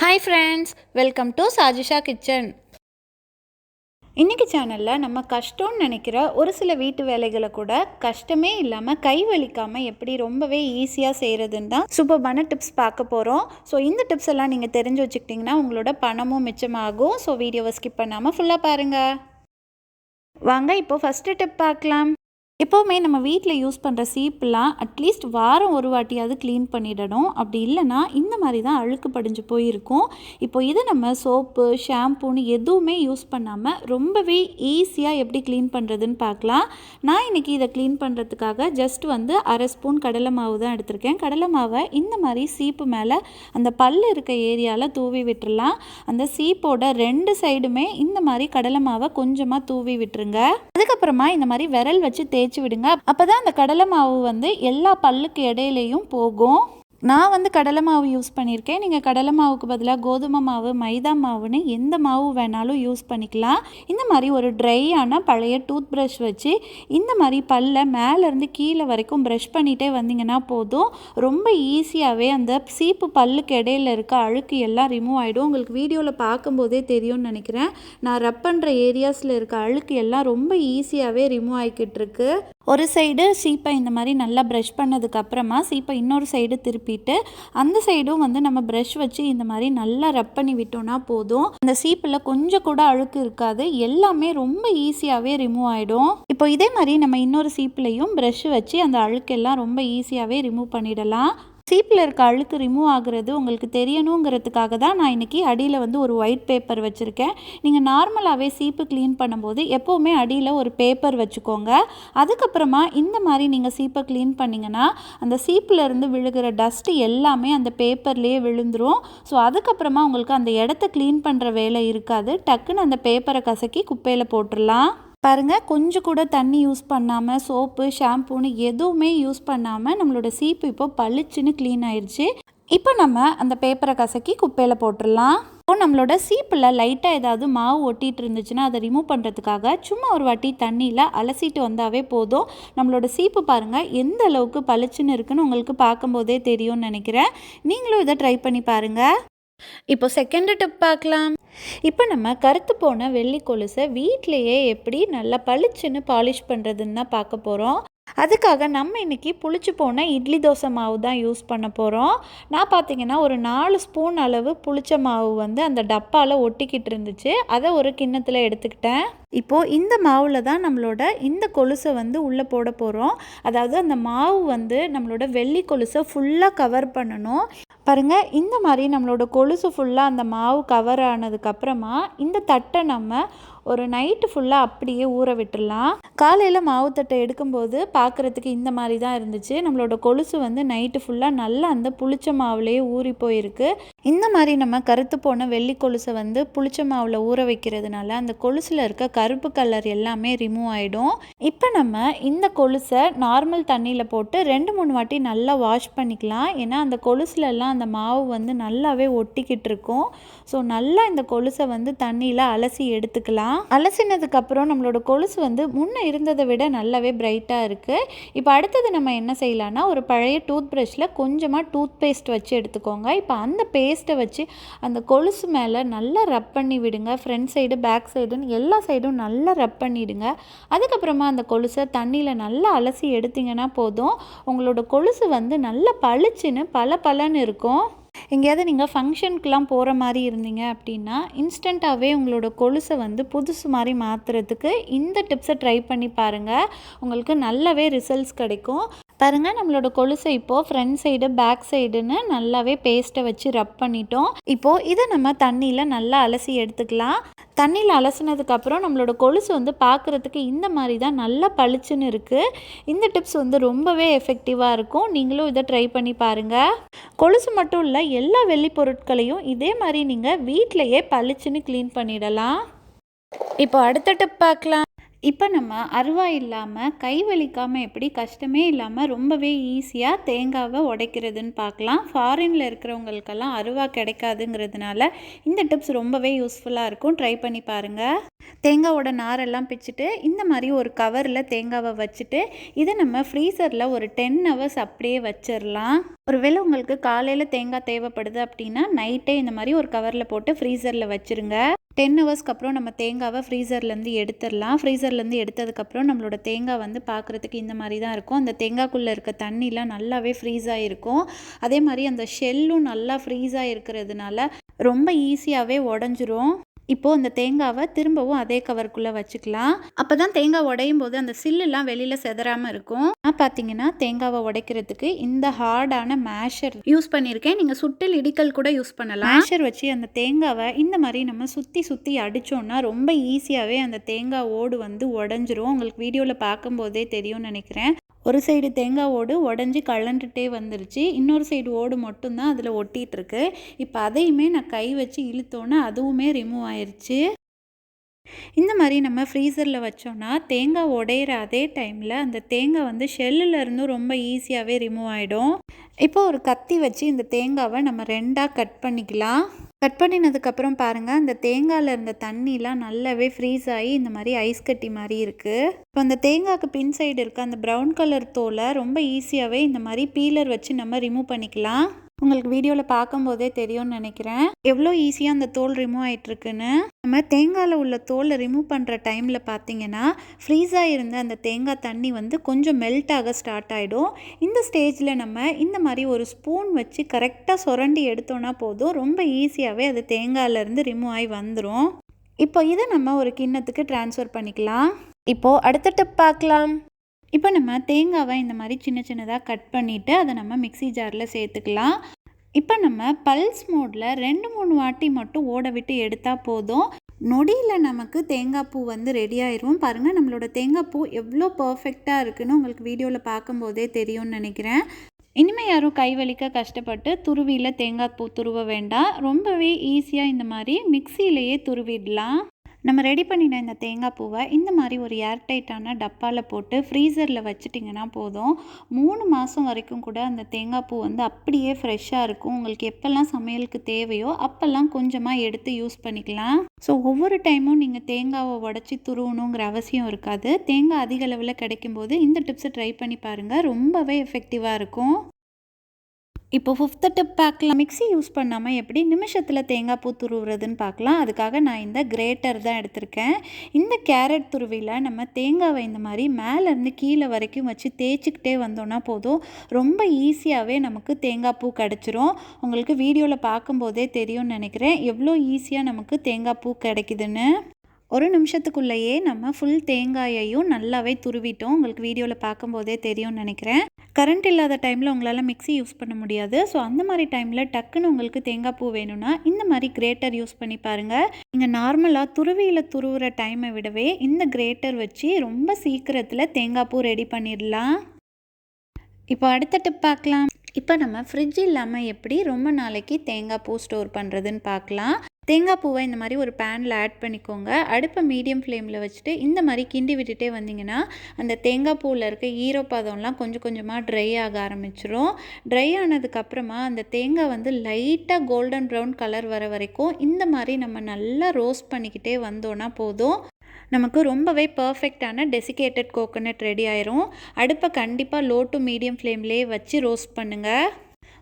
Hi friends welcome to Sajisha kitchen இன்றைக்கி சேனலில் நம்ம கஷ்டம்னு நினைக்கிற ஒரு சில வீட்டு வேலைகளை கூட கஷ்டமே இல்லாமல் கை வலிக்காமல் எப்படி ரொம்பவே ஈஸியாக செய்கிறதுன்னு தான் சூப்பர்பான டிப்ஸ் பார்க்க போகிறோம் ஸோ இந்த டிப்ஸ் எல்லாம் நீங்கள் தெரிஞ்சு வச்சுக்கிட்டிங்கன்னா உங்களோட பணமும் மிச்சமாகும். ஸோ வீடியோவை ஸ்கிப் பண்ணாமல் ஃபுல்லாக பாருங்கள் வாங்க இப்போ ஃபஸ்ட்டு டிப் பார்க்கலாம். எப்போவுமே நம்ம வீட்டில் யூஸ் பண்ணுற சீப்புலாம் அட்லீஸ்ட் வாரம் ஒரு வாட்டியாவது க்ளீன் பண்ணிடணும். அப்படி இல்லைன்னா இந்த மாதிரி தான் அழுக்கு படிஞ்சு போயிருக்கும். இப்போ இது நம்ம சோப்பு ஷாம்பூன்னு எதுவுமே யூஸ் பண்ணாமல் ரொம்பவே ஈஸியாக எப்படி க்ளீன் பண்ணுறதுன்னு பார்க்கலாம். நான் இன்றைக்கி இதை க்ளீன் பண்ணுறதுக்காக ஜஸ்ட் வந்து அரை ஸ்பூன் கடலை மாவு தான் எடுத்திருக்கேன். கடலை மாவை இந்த மாதிரி சீப்பு மேலே அந்த பல் இருக்க ஏரியாவில் தூவி விட்டுறலாம். அந்த சீப்போட ரெண்டு சைடுமே இந்த மாதிரி கடலை மாவை கொஞ்சமாக தூவி விட்டுருங்க. அதுக்கப்புறமா இந்த மாதிரி விரல் வச்சு தேய்ச்சி விடுங்க. அப்போ தான் அந்த கடலை மாவு வந்து எல்லா பல்லுக்கு இடையிலையும் போகும். நான் வந்து கடலை மாவு யூஸ் பண்ணியிருக்கேன். நீங்கள் கடலை மாவுக்கு பதிலாக கோதுமை மாவு மைதா மாவுன்னு எந்த மாவு வேணாலும் யூஸ் பண்ணிக்கலாம். இந்த மாதிரி ஒரு ட்ரையான பழைய டூத் ப்ரஷ் வச்சு இந்த மாதிரி பல்ல மேலேருந்து கீழே வரைக்கும் ப்ரஷ் பண்ணிகிட்டே வந்தீங்கன்னா போதும். ரொம்ப ஈஸியாகவே அந்த சீப்பு பல்லுக்கு இடையில இருக்க அழுக்கு எல்லாம் ரிமூவ் ஆகிடும் உங்களுக்கு வீடியோவில் பார்க்கும்போதே தெரியும்னு நினைக்கிறேன். நான் ரப் பண்ணுற ஏரியாஸில் இருக்க அழுக்கு எல்லாம் ரொம்ப ஈஸியாகவே ரிமூவ் ஆகிக்கிட்டு இருக்கு. ஒரு சைடு சீப்பை இந்த மாதிரி நல்லா ப்ரஷ் பண்ணதுக்கப்புறமா சீப்பை இன்னொரு சைடு திருப்பி திருப்பிட்டு அந்த சைடும் வந்து நம்ம ப்ரஷ் வச்சு இந்த மாதிரி நல்லா ரப் பண்ணி விட்டோம்னா போதும். அந்த சீப்பில் கொஞ்சம் கூட அழுக்கு இருக்காது. எல்லாமே ரொம்ப ஈஸியாகவே ரிமூவ் ஆகிடும் இப்போ இதே மாதிரி நம்ம இன்னொரு சீப்லையும் ப்ரஷ் வச்சு அந்த அழுக்கெல்லாம் ரொம்ப ஈஸியாகவே ரிமூவ் பண்ணிடலாம். சீப்பில் இருக்க அழுக்கு ரிமூவ் ஆகுறது உங்களுக்கு தெரியணுங்கிறதுக்காக தான் நான் இன்றைக்கி அடியில் வந்து ஒரு ஒயிட் பேப்பர் வச்சுருக்கேன். நீங்கள் நார்மலாகவே சீப்பு க்ளீன் பண்ணும்போது எப்போவுமே அடியில் ஒரு பேப்பர் வச்சுக்கோங்க. அதுக்கப்புறமா இந்த மாதிரி நீங்கள் சீப்பை க்ளீன் பண்ணிங்கன்னா அந்த சீப்பிலேருந்து விழுகிற டஸ்ட்டு எல்லாமே அந்த பேப்பர்லேயே விழுந்துரும். ஸோ அதுக்கப்புறமா உங்களுக்கு அந்த இடத்த க்ளீன் பண்ணுற வேலை இருக்காது. டக்குன்னு அந்த பேப்பரை கசக்கி குப்பையில் போட்டுடலாம் பாருங்கள் கொஞ்சம் கூட தண்ணி யூஸ் பண்ணாமல் சோப்பு ஷாம்பூன்னு எதுவுமே யூஸ் பண்ணாமல் நம்மளோட சீப்பு இப்போ பளிச்சுன்னு க்ளீன் ஆயிடுச்சு இப்போ நம்ம அந்த பேப்பரை கசக்கி குப்பையில் போட்டுடலாம் இப்போ நம்மளோட சீப்பில் லைட்டாக ஏதாவது மாவு ஒட்டிகிட்டு இருந்துச்சுன்னா அதை ரிமூவ் பண்ணுறதுக்காக சும்மா ஒரு வாட்டி தண்ணியில் அலசிட்டு வந்தாவே போதும். நம்மளோட சீப்பு பாருங்கள் எந்த அளவுக்கு பளிச்சுன்னு இருக்குன்னு உங்களுக்கு பார்க்கும்போதே தெரியும்னு நினைக்கிறேன். நீங்களும் இதை ட்ரை பண்ணி பாருங்கள் இப்போ செகண்ட் டிப் பார்க்கலாம். இப்போ நம்ம கருத்து போன வெள்ளி கொலுசை வீட்டிலையே எப்படி நல்லா பளிச்சுன்னு பாலிஷ் பண்ணுறதுன்னு தான் பார்க்க போகிறோம் அதுக்காக நம்ம இன்றைக்கி புளிச்சு போன இட்லி தோசை மாவு தான் யூஸ் பண்ண போகிறோம் நான் பார்த்தீங்கன்னா ஒரு நாலு ஸ்பூன் அளவு புளிச்ச மாவு வந்து அந்த டப்பாவில் ஒட்டிக்கிட்டு இருந்துச்சு. அதை ஒரு கிண்ணத்தில் எடுத்துக்கிட்டேன். இப்போது இந்த மாவில் தான் நம்மளோட இந்த கொலுசை வந்து உள்ளே போட போகிறோம் அதாவது அந்த மாவு வந்து நம்மளோட வெள்ளி கொலுசை ஃபுல்லாக கவர் பண்ணணும். பாருங்கள் இந்த மாதிரி நம்மளோட கொலுசு ஃபுல்லாக அந்த மாவு கவர் ஆனதுக்கப்புறமா இந்த தட்டை நம்ம ஒரு நைட்டு ஃபுல்லாக அப்படியே ஊற விட்டுடலாம். காலையில் மாவு தட்டை எடுக்கும்போது பார்க்குறதுக்கு இந்த மாதிரி தான் இருந்துச்சு. நம்மளோட கொலுசு வந்து நைட்டு ஃபுல்லாக நல்லா அந்த புளிச்ச மாவுலேயே ஊறி போயிருக்கு. இந்த மாதிரி நம்ம கருத்து போன வெள்ளி கொலுசை வந்து புளிச்ச மாவில் ஊற வைக்கிறதுனால அந்த கொலுசில் இருக்க கருப்பு கலர் எல்லாமே ரிமூவ் ஆகிடும் இப்போ நம்ம இந்த கொலுசை நார்மல் தண்ணியில் போட்டு ரெண்டு மூணு வாட்டி நல்லா வாஷ் பண்ணிக்கலாம். ஏன்னா அந்த கொலுசுலலாம் அந்த மாவு வந்து நல்லாவே ஒட்டிக்கிட்டு இருக்கும். ஸோ நல்லா இந்த கொலுசை வந்து தண்ணியில் அலசி எடுத்துக்கலாம். அலசினதுக்கப்புறம் நம்மளோட கொலுசு வந்து முன்னே இருந்ததை விட நல்லாவே பிரைட்டாக இருக்குது இப்போ அடுத்தது நம்ம என்ன செய்யலான்னா ஒரு பழைய டூத் ப்ரஷில் கொஞ்சமாக டூத் பேஸ்ட் வச்சு எடுத்துக்கோங்க. இப்போ அந்த பேஸ்ட் பேஸ்ட்டை வச்சு அந்த கொலுசு மேலே நல்லா ரப் பண்ணி விடுங்க. ஃப்ரண்ட் சைடு பேக் சைடுன்னு எல்லா சைடும் நல்லா ரப் பண்ணிவிடுங்க அதுக்கப்புறமா அந்த கொலுசை தண்ணியில் நல்லா அலசி எடுத்திங்கன்னா போதும். உங்களோட கொலுசு வந்து நல்லா பளிச்சுன்னு பல பலன்னு இருக்கும். எங்கேயாவது நீங்கள் ஃபங்க்ஷனுக்குலாம் போகிற மாதிரி இருந்தீங்க அப்படின்னா இன்ஸ்டண்ட்டாகவே உங்களோட கொலுசை வந்து புதுசு மாதிரி மாற்றுறதுக்கு இந்த டிப்ஸை ட்ரை பண்ணி பாருங்கள் உங்களுக்கு நல்லாவே ரிசல்ட்ஸ் கிடைக்கும். பாருங்கள் நம்மளோட கொலுசை இப்போது ஃப்ரண்ட் சைடு பேக் சைடுன்னு நல்லாவே பேஸ்ட்டை வச்சு ரப் பண்ணிட்டோம். இப்போது இதை நம்ம தண்ணியில் நல்லா அலசி எடுத்துக்கலாம். தண்ணியில் அலசினதுக்கப்புறம் நம்மளோட கொலுசு வந்து பார்க்குறதுக்கு இந்த மாதிரி தான் நல்லா பளிச்சுன்னு இருக்குது இந்த டிப்ஸ் வந்து ரொம்பவே எஃபெக்டிவாக இருக்கும். நீங்களும் இதை ட்ரை பண்ணி பாருங்கள் கொலுசு மட்டும் இல்லை எல்லா வெள்ளி பொருட்களையும் இதே மாதிரி நீங்கள் வீட்டிலையே பளிச்சுன்னு க்ளீன் பண்ணிடலாம். இப்போ அடுத்த டிப் பார்க்கலாம். இப்போ நம்ம அருவா இல்லாமல் கை வலிக்காமல் எப்படி கஷ்டமே இல்லாமல் ரொம்பவே ஈஸியாக தேங்காவை உடைக்கிறதுன்னு பார்க்கலாம். ஃபாரினில் இருக்கிறவங்களுக்கெல்லாம் அருவா கிடைக்காதுங்கிறதுனால இந்த டிப்ஸ் ரொம்பவே யூஸ்ஃபுல்லாக இருக்கும். ட்ரை பண்ணி பாருங்கள் தேங்காவோட நாரெல்லாம் பிச்சுட்டு இந்த மாதிரி ஒரு கவரில் தேங்காவை வச்சுட்டு இதை நம்ம ஃப்ரீசரில் ஒரு டென் ஹவர்ஸ் அப்படியே வச்சிடலாம் ஒருவேளை உங்களுக்கு காலையில் தேங்காய் தேவைப்படுது அப்படின்னா நைட்டே இந்த மாதிரி ஒரு கவரில் போட்டு ஃப்ரீசரில் வச்சுருங்க. டென் ஹவர்ஸ்க்கு அப்புறம் நம்ம தேங்காவை ஃப்ரீசர்லேருந்து எடுத்துடலாம். ஃப்ரீசர்லேருந்து எடுத்ததுக்கப்புறம் நம்மளோட தேங்காய் வந்து பார்க்குறதுக்கு இந்த மாதிரி தான் இருக்கும். அந்த தேங்காய்க்குள்ளே இருக்க தண்ணிலாம் நல்லாவே ஃப்ரீஸ் ஆகிருக்கும் அதே மாதிரி அந்த ஷெல்லும் நல்லா ஃப்ரீஸ் ஆகிருக்கிறதுனால ரொம்ப ஈஸியாகவே உடஞ்சிரும். இப்போது அந்த தேங்காவை திரும்பவும் அதே கவருக்குள்ளே வச்சுக்கலாம். அப்போ தான் தேங்காய் உடையும் போது அந்த சில்லுலாம் வெளியில் செதறாமல் இருக்கும். நான் பார்த்தீங்கன்னா தேங்காவை உடைக்கிறதுக்கு இந்த ஹார்டான மேஷர் யூஸ் பண்ணியிருக்கேன். நீங்கள் சுட்டில் இடிக்கல் கூட யூஸ் பண்ணலாம். மேஷர் வச்சு அந்த தேங்காவை இந்த மாதிரி நம்ம சுற்றி சுற்றி அடித்தோன்னா ரொம்ப ஈஸியாகவே அந்த தேங்காய் ஓடு வந்து உடஞ்சிரும். உங்களுக்கு வீடியோவில் பார்க்கும்போதே தெரியும்னு நினைக்கிறேன். ஒரு சைடு தேங்காய் ஓடு உடஞ்சி கலண்டுட்டே வந்துருச்சு. இன்னொரு சைடு ஓடு மட்டும்தான் அதில் ஒட்டிகிட்ருக்கு இப்போ அதையுமே நான் கை வச்சு இழுத்தோன்னே அதுவுமே ரிமூவ் ஆயிடுச்சு இந்த மாதிரி நம்ம ஃப்ரீசரில் வச்சோன்னா தேங்காய் உடையிற அதே டைமில் அந்த தேங்காய் வந்து ஷெல்லுலேருந்து ரொம்ப ஈஸியாகவே ரிமூவ் ஆகிடும் இப்போ ஒரு கத்தி வச்சு இந்த தேங்காவை நம்ம ரெண்டாக கட் பண்ணிக்கலாம். கட் பண்ணினதுக்கப்புறம் பாருங்கள் அந்த தேங்காயில் இருந்த தண்ணிலாம் நல்லாவே ஃப்ரீஸ் ஆகி இந்த மாதிரி ஐஸ் கட்டி மாதிரி இருக்குது இப்போ அந்த தேங்காய்க்கு பின் சைடு இருக்க அந்த ப்ரௌன் கலர் தோலை ரொம்ப ஈஸியாகவே இந்த மாதிரி பீலர் வச்சு நம்ம ரிமூவ் பண்ணிக்கலாம். உங்களுக்கு வீடியோவில் பார்க்கும்போதே தெரியும்னு நினைக்கிறேன். எவ்வளோ ஈஸியாக அந்த தோல் ரிமூவ் ஆகிட்டுருக்குன்னு நம்ம தேங்காயில் உள்ள தோலை ரிமூவ் பண்ணுற டைமில் பார்த்தீங்கன்னா ஃப்ரீஸாக இருந்த அந்த தேங்காய் தண்ணி வந்து கொஞ்சம் மெல்ட் ஆக ஸ்டார்ட் ஆகிடும் இந்த ஸ்டேஜில் நம்ம இந்த மாதிரி ஒரு ஸ்பூன் வச்சு கரெக்டாக சுரண்டி எடுத்தோன்னா போதும். ரொம்ப ஈஸியாகவே அது தேங்காயிலேருந்து ரிமூவ் ஆகி வந்துடும் இப்போ இதை நம்ம ஒரு கிண்ணத்துக்கு ட்ரான்ஸ்ஃபர் பண்ணிக்கலாம். இப்போது அடுத்த டிப் பார்க்கலாம். இப்போ நம்ம தேங்காவை இந்த மாதிரி சின்ன சின்னதாக கட் பண்ணிவிட்டு அதை நம்ம மிக்சி ஜாரில் சேர்த்துக்கலாம். இப்போ நம்ம பல்ஸ் மோடில் ரெண்டு மூணு வாட்டி மட்டும் ஓட விட்டு எடுத்தால் போதும். நொடியில் நமக்கு தேங்காய் பூ வந்து ரெடி ஆயிரும். பாருங்கள் நம்மளோட தேங்காய் பூ எவ்வளோ பர்ஃபெக்டாக இருக்குன்னு உங்களுக்கு வீடியோவில் பார்க்கும்போதே தெரியும்னு நினைக்கிறேன். இனிமேல் யாரும் கை வலிக்க கஷ்டப்பட்டு துருவியில் தேங்காய் பூ துருவ வேண்டாம். ரொம்பவே ஈஸியாக இந்த மாதிரி மிக்சியிலேயே துருவிடலாம். நம்ம ரெடி பண்ணின இந்த தேங்காய் பூவை இந்த மாதிரி ஒரு ஏர்டைட்டான டப்பாவில் போட்டு ஃப்ரீசரில் வச்சுட்டிங்கன்னா போதும். மூணு மாதம் வரைக்கும் கூட அந்த தேங்காய் பூ வந்து அப்படியே ஃப்ரெஷ்ஷாக இருக்கும். உங்களுக்கு எப்போல்லாம் சமையலுக்கு தேவையோ அப்போல்லாம் கொஞ்சமாக எடுத்து யூஸ் பண்ணிக்கலாம். ஸோ ஒவ்வொரு டைமும் நீங்கள் தேங்காவை உடச்சி துருவணுங்கிற அவசியம் இருக்காது. தேங்காய் அதிக அளவில் கிடைக்கும்போது இந்த டிப்ஸை ட்ரை பண்ணி பாருங்கள் ரொம்பவே எஃபெக்டிவாக இருக்கும். இப்போ ஃபிஃப்த்து டிப் பேக்கில். மிக்ஸி யூஸ் பண்ணாமல் எப்படி நிமிஷத்தில் தேங்காய் பூ துருவுறதுன்னு பார்க்கலாம் அதுக்காக நான் இந்த கிரேட்டர் தான் எடுத்திருக்கேன். இந்த கேரட் துருவியில் நம்ம தேங்காவை இந்த மாதிரி மேலேருந்து கீழே வரைக்கும் வச்சு தேய்ச்சிக்கிட்டே வந்தோன்னா போதும். ரொம்ப ஈஸியாகவே நமக்கு தேங்காய் பூ கிடச்சிரும். உங்களுக்கு வீடியோவில் பார்க்கும்போதே தெரியும்னு நினைக்கிறேன். எவ்வளோ ஈஸியாக நமக்கு தேங்காய் பூ கிடைக்குதுன்னு. ஒரு நிமிஷத்துக்குள்ளேயே நம்ம ஃபுல் தேங்காயையும் நல்லாவே துருவிட்டோம். உங்களுக்கு வீடியோவில் பார்க்கும்போதே தெரியும்னு நினைக்கிறேன். கரண்ட் இல்லாத டைமில் உங்களால் மிக்ஸி யூஸ் பண்ண முடியாது. ஸோ அந்த மாதிரி டைமில் டக்குன்னு உங்களுக்கு தேங்காய் பூ வேணும்னா இந்த மாதிரி கிரேட்டர் யூஸ் பண்ணி பாருங்கள் நீங்கள் நார்மலாக துருவியில் துருவுற டைமை விடவே இந்த கிரேட்டர் வச்சு ரொம்ப சீக்கிரத்தில் தேங்காய் பூ ரெடி பண்ணிடலாம். இப்போ அடுத்த டிப் பார்க்கலாம். இப்போ நம்ம ஃப்ரிட்ஜ் இல்லாமல் எப்படி ரொம்ப நாளைக்கு தேங்காய் பூ ஸ்டோர் பண்ணுறதுன்னு பார்க்கலாம். தேங்காய் பூவை இந்த மாதிரி ஒரு பேனில் ஆட் பண்ணிக்கோங்க. அடுப்பை மீடியம் ஃப்ளேமில் வச்சுட்டு இந்த மாதிரி கிண்டி விட்டுட்டே வந்தீங்கன்னா அந்த தேங்காய் பூவில் இருக்க ஈரப்பதம்லாம் கொஞ்சம் கொஞ்சமாக ட்ரை ஆக ஆரம்பிச்சிரும். ட்ரை ஆனதுக்கப்புறமா அந்த தேங்காய் வந்து லைட்டாக கோல்டன் ப்ரௌன் கலர் வர வரைக்கும் இந்த மாதிரி நம்ம நல்லா ரோஸ்ட் பண்ணிக்கிட்டே வந்தோன்னா போதும். நமக்கு ரொம்பவே பர்ஃபெக்டான டெசிகேட்டட் கோகோனட் ரெடி ஆயிரும். அடுப்பை கண்டிப்பாக லோ டு மீடியம் ஃப்ளேம்லேயே வச்சு ரோஸ்ட் பண்ணுங்கள்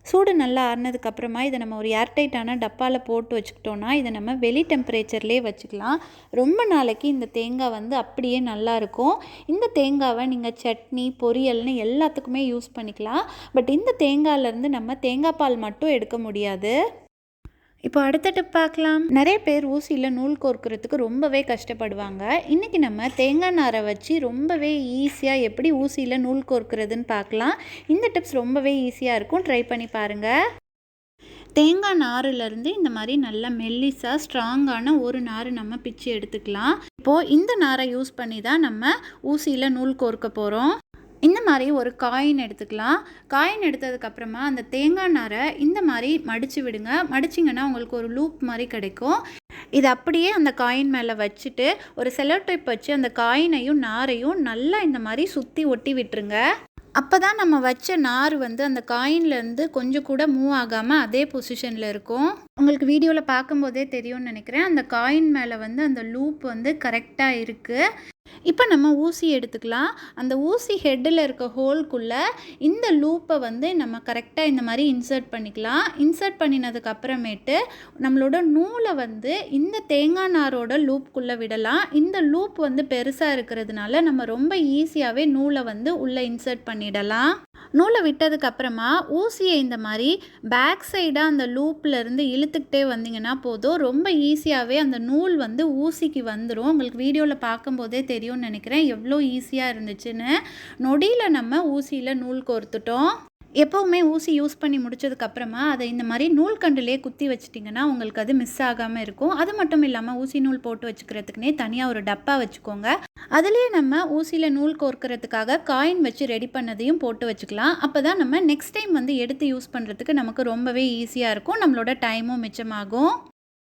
சூடு நல்லா ஆறுனதுக்கப்புறமா இதை நம்ம ஒரு ஏர்டைட்டான டப்பாவில் போட்டு வச்சுக்கிட்டோன்னா இதை நம்ம வெளி டெம்பரேச்சர்லேயே வச்சுக்கலாம். ரொம்ப நாளைக்கு இந்த தேங்காய் வந்து அப்படியே நல்லாயிருக்கும் இந்த தேங்காவை நீங்கள் சட்னி பொரியல்னு எல்லாத்துக்குமே யூஸ் பண்ணிக்கலாம். பட் இந்த தேங்காயிலேருந்து நம்ம தேங்காய் பால் மட்டும் எடுக்க முடியாது. இப்போ அடுத்த டிப் பார்க்கலாம். நிறைய பேர் ஊசியில் நூல் கோர்க்கறதுக்கு ரொம்பவே கஷ்டப்படுவாங்க. இன்றைக்கி நம்ம தேங்காய் நாரை வச்சு ரொம்பவே ஈஸியாக எப்படி ஊசியில் நூல் கோர்க்கிறதுன்னு பார்க்கலாம். இந்த டிப்ஸ் ரொம்பவே ஈஸியாக இருக்கும். ட்ரை பண்ணி பாருங்கள் தேங்காய் நாருலேருந்து இந்த மாதிரி நல்லா மெல்லிஸாக ஸ்ட்ராங்கான ஒரு நார் நம்ம பிச்சு எடுத்துக்கலாம். இப்போது இந்த நாரை யூஸ் பண்ணி தான் நம்ம ஊசியில் நூல் கோர்க்க போகிறோம் இந்த மாதிரி ஒரு காயின் எடுத்துக்கலாம். காயின் எடுத்ததுக்கப்புறமா அந்த தேங்காய் நாரை இந்த மாதிரி மடித்து விடுங்க. மடிச்சிங்கன்னா உங்களுக்கு ஒரு லூப் மாதிரி கிடைக்கும். இது அப்படியே அந்த காயின் மேலே வச்சுட்டு ஒரு செலோடைப் வச்சு அந்த காயினையும் நாரையும் நல்லா இந்த மாதிரி சுற்றி ஒட்டி விட்டுருங்க. அப்போ தான் நம்ம வச்ச நார் வந்து அந்த காயின்லேருந்து கொஞ்சம் கூட மூவ் ஆகாமல் அதே பொசிஷனில் இருக்கும். உங்களுக்கு வீடியோவில் பார்க்கும்போதே தெரியும்னு நினைக்கிறேன். அந்த காயின் மேலே வந்து அந்த லூப் வந்து கரெக்டாக இருக்குது இப்போ நம்ம ஊசி எடுத்துக்கலாம். அந்த ஊசி ஹெட்டில் இருக்க ஹோல்குள்ளே இந்த லூப்பை வந்து நம்ம கரெக்டாக இந்த மாதிரி இன்சர்ட் பண்ணிக்கலாம். இன்சர்ட் பண்ணினதுக்கு அப்புறமேட்டு நம்மளோட நூலை வந்து இந்த தேங்காய் நாரோட லூப்குள்ளே விடலாம். இந்த லூப் வந்து பெருசாக இருக்கிறதுனால நம்ம ரொம்ப ஈஸியாகவே நூலை வந்து உள்ளே இன்சர்ட் பண்ணிடலாம். நூலை விட்டதுக்கு அப்புறமா ஊசியை இந்த மாதிரி பேக் சைடாக அந்த லூப்பில் இருந்து இழுத்துக்கிட்டே வந்தீங்கன்னா போதும். ரொம்ப ஈஸியாகவே அந்த நூல் வந்து ஊசிக்கு வந்துடும் உங்களுக்கு வீடியோவில் பார்க்கும்போதே தெரியும். தெரியும்னு நினைக்கிறேன். எவ்வளோ ஈஸியாக இருந்துச்சுன்னு. நொடியில் நம்ம ஊசியில் நூல் கோர்த்துட்டோம். எப்போவுமே ஊசி யூஸ் பண்ணி முடிச்சதுக்கப்புறமா அதை இந்த மாதிரி நூல்கண்டுலேயே குத்தி வச்சிட்டிங்கன்னா உங்களுக்கு அது மிஸ் ஆகாமல் இருக்கும். அது மட்டும் இல்லாமல் ஊசி நூல் போட்டு வச்சுக்கிறதுக்குனே தனியாக ஒரு டப்பா வச்சுக்கோங்க. அதுலேயே நம்ம ஊசியில் நூல் கோர்க்கறதுக்காக காயின் வச்சு ரெடி பண்ணதையும் போட்டு வச்சுக்கலாம். அப்போ தான் நம்ம நெக்ஸ்ட் டைம் வந்து எடுத்து யூஸ் பண்ணுறதுக்கு நமக்கு ரொம்பவே ஈஸியாக இருக்கும். நம்மளோட டைமும் மிச்சமாகும்.